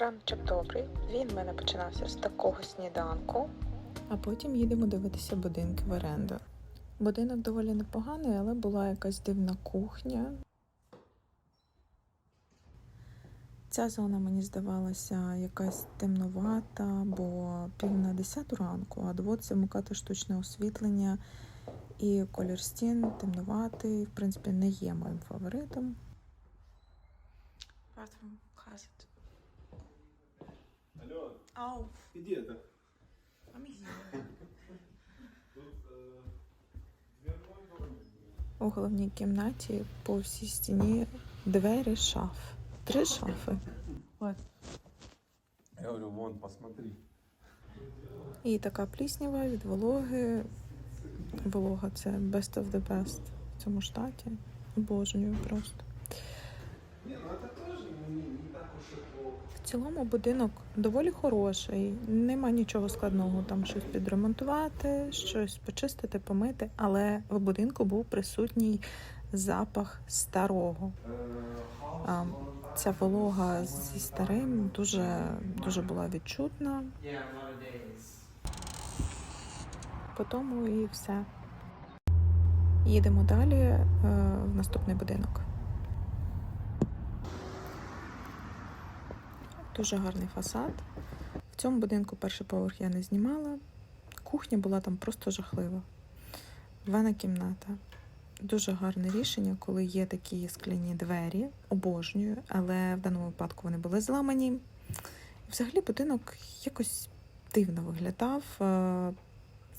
Раночок добрий. Він в мене починався з такого сніданку. А потім їдемо дивитися будинки в оренду. Будинок доволі непоганий, але була якась дивна кухня. Ця зона мені здавалася якась темнувата, бо пів на десяту ранку, а доводиться вмикати штучне освітлення. І колір стін темнуватий, в принципі, не є моїм фаворитом. Bathroom closet Алло, Ау, ты где это? I'm here. Тут э, дверной домик. У головній кімнаті по всій стіні двері шаф. Три шафи. Я говорю, вон, посмотри. І така пліснява від вологи. Волога це best of the best в цьому штаті. Обожнюю просто. Не, ну это в цілому будинок доволі хороший, нема нічого складного, там щось підремонтувати, щось почистити, помити, але в будинку був присутній запах старого. Ця волога зі старим дуже, дуже була відчутна. По тому і все. Їдемо далі е, в наступний будинок. Дуже гарний фасад. В цьому будинку перший поверх я не знімала. Кухня була там просто жахлива. Ванна кімната. Дуже гарне рішення, коли є такі скляні двері, обожнюю, але в даному випадку вони були зламані. Взагалі будинок якось дивно виглядав. Е,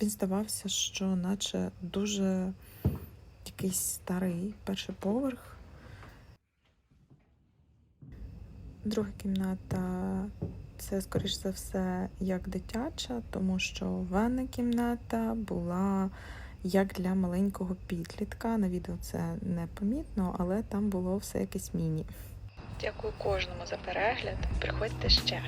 Він здавався, що наче дуже якийсь старий перший поверх. Друга кімната це, скоріш за все, як дитяча, тому що ванна кімната була як для маленького підлітка. На відео це не помітно, але там було все якесь міні. Дякую кожному за перегляд. Приходьте ще.